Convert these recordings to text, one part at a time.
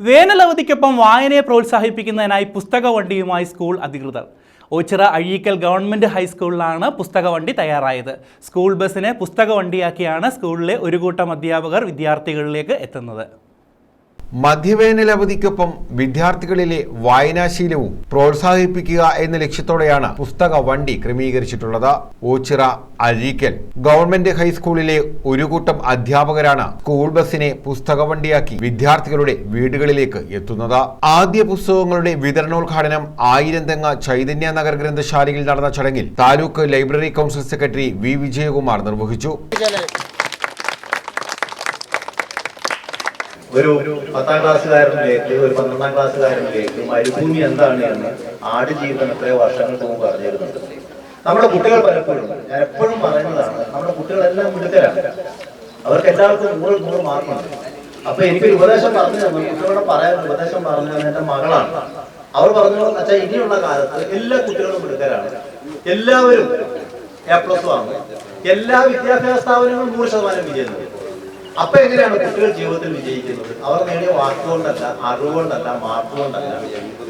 വേനലവധിക്കൊപ്പം വായനയെ പ്രോത്സാഹിപ്പിക്കുന്നതിനായി പുസ്തക വണ്ടിയുമായി സ്കൂൾ അധികൃതർ. ഓച്ചിറ അഴീക്കൽ ഗവൺമെന്റ് ഹൈസ്കൂളിലാണ് പുസ്തക വണ്ടി തയ്യാറായത്. സ്കൂൾ ബസ്സിനെ പുസ്തക വണ്ടിയാക്കിയാണ് സ്കൂളിലെ ഒരു കൂട്ടം അധ്യാപകർ വിദ്യാർത്ഥികളിലേക്ക് എത്തുന്നത്. മധ്യവേനൽ അവധിക്കൊപ്പം വിദ്യാർത്ഥികളിലെ വായനാശീലവും പ്രോത്സാഹിപ്പിക്കുക എന്ന ലക്ഷ്യത്തോടെയാണ് പുസ്തക വണ്ടി ക്രമീകരിച്ചിട്ടുള്ളത്. ഓച്ചിറ അഴീക്കൽ ഗവൺമെന്റ് ഹൈസ്കൂളിലെ ഒരു കൂട്ടം അധ്യാപകരാണ് സ്കൂൾ ബസ്സിനെ പുസ്തക വണ്ടിയാക്കി വിദ്യാർത്ഥികളുടെ വീടുകളിലേക്ക് എത്തുന്നത്. ആദ്യ പുസ്തകങ്ങളുടെ വിതരണോദ്ഘാടനം ആയിരം തെങ്ങ ചൈതന്യ നഗർ ഗ്രന്ഥശാലയിൽ നടന്ന ചടങ്ങിൽ taluk library council secretary V. Vijayakumar നിർവഹിച്ചു. ഒരു പത്താം ക്ലാസ്സുകാരനിലേക്ക് ഒരു പന്ത്രണ്ടാം ക്ലാസ്സുകാരനിലേക്ക് മരുഭൂമി എന്താണ് എന്ന് ആടുജീവിതം എത്രയോ വർഷങ്ങൾക്ക് മുമ്പ് പറഞ്ഞിരുന്നുണ്ട് നമ്മുടെ കുട്ടികൾ പലപ്പോഴും ഞാൻ എപ്പോഴും പറയുന്നതാണ് നമ്മുടെ കുട്ടികളെല്ലാം മിടുക്കരാണ്. അവർക്ക് എല്ലാവർക്കും നൂറ് നൂറ് മാർക്കുണ്ട്. അപ്പൊ എനിക്കൊരു ഉപദേശം പറഞ്ഞു തന്നു കുട്ടികളോട് പറയാൻ ഉപദേശം പറഞ്ഞു തന്നെ എന്റെ മകളാണ്. അവർ പറഞ്ഞു അച്ഛാ ഇനിയുള്ള കാലത്ത് എല്ലാ കുട്ടികളും മിടുക്കരാണ്. എല്ലാവരും എ പ്ലസ് ആണ്. എല്ലാ വിദ്യാഭ്യാസ സ്ഥാപനങ്ങളും നൂറ് ശതമാനം വിജയം നേടും. അപ്പൊ എങ്ങനെയാണ് കുട്ടികൾ ജീവിതത്തിൽ വിജയിക്കുന്നത്? അവർ നേടിയ വാക്കുകൊണ്ടല്ല അറിവുകൊണ്ടല്ല മാർക്ക് കൊണ്ടല്ല.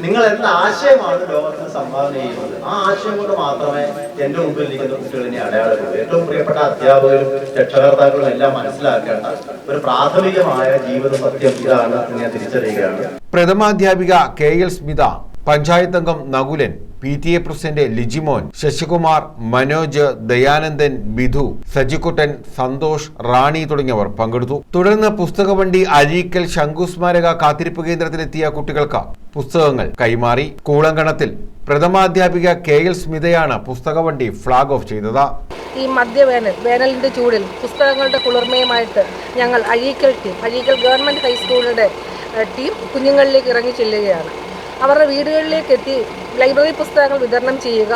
നിങ്ങൾ എന്ത് ആശയമാണ് ലോകത്തിന് സംഭാവന ചെയ്യുന്നത്? ആ ആശയം കൊണ്ട് മാത്രമേ എന്റെ മുമ്പിൽ ഇരിക്കുന്ന കുട്ടികളിനെ അടയാളപ്പെടുള്ളൂ ഏറ്റവും പ്രിയപ്പെട്ട അധ്യാപകരും രക്ഷകർത്താക്കളും എല്ലാം മനസ്സിലാക്കേണ്ട ഒരു പ്രാഥമികമായ ജീവിത സത്യം ഇതാണ് ഞാൻ തിരിച്ചറിയുകയാണ്. പ്രഥമാധ്യാപിക കെ എൽ സ്മിത പഞ്ചായത്ത് അംഗം Nakulan P T A president Lijimon Sasikumar Manoj Dayanandan Bidhu Sajikuttan Santhosh Rani തുടങ്ങിയവർ പങ്കെടുത്തു. തുടർന്ന് പുസ്തകവണ്ടി അഴീക്കൽ ശംഖുസ്മാരക കാത്തിരിപ്പ് കേന്ദ്രത്തിലെത്തിയ കുട്ടികൾക്ക് പുസ്തകങ്ങൾ കൈമാറി. കൂളങ്കണത്തിൽ പ്രഥമാധ്യാപിക കെ എൽ സ്മിതയാണ് പുസ്തകവണ്ടി ഫ്ളാഗ് ഓഫ് ചെയ്തത്. ഈ മധ്യവേനൽ വേനലിന്റെ ചൂടിൽ പുസ്തകങ്ങളുടെ കുളിർമയുമായിട്ട് ഞങ്ങൾ അഴീക്കൽ ടീം അഴീക്കൽ ഗവൺമെന്റ് ഹൈസ്കൂളിന്റെ ടീം കുഞ്ഞുങ്ങളിലേക്ക് ഇറങ്ങി ചെല്ലുകയാണ്. അവരുടെ വീടുകളിലേക്ക് എത്തി ലൈബ്രറി പുസ്തകങ്ങൾ വിതരണം ചെയ്യുക.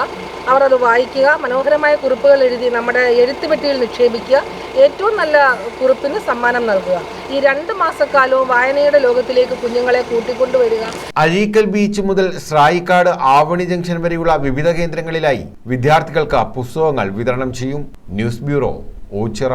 അവർ അത് വായിക്കുക. മനോഹരമായ കുറിപ്പുകൾ എഴുതി നമ്മുടെ എഴുത്തുപെട്ടിയിൽ നിക്ഷേപിക്കുക. ഏറ്റവും നല്ല കുറിപ്പിന് സമ്മാനം നൽകുക. ഈ രണ്ട് മാസക്കാലവും വായനയുടെ ലോകത്തിലേക്ക് കുഞ്ഞുങ്ങളെ കൂട്ടിക്കൊണ്ടുവരിക. അഴീക്കൽ ബീച്ച് മുതൽ സ്രായിക്കാട് ആവണി ജംഗ്ഷൻ വരെയുള്ള വിവിധ കേന്ദ്രങ്ങളിലായി വിദ്യാർത്ഥികൾക്ക് പുസ്തകങ്ങൾ വിതരണം ചെയ്യും. News bureau Ochira.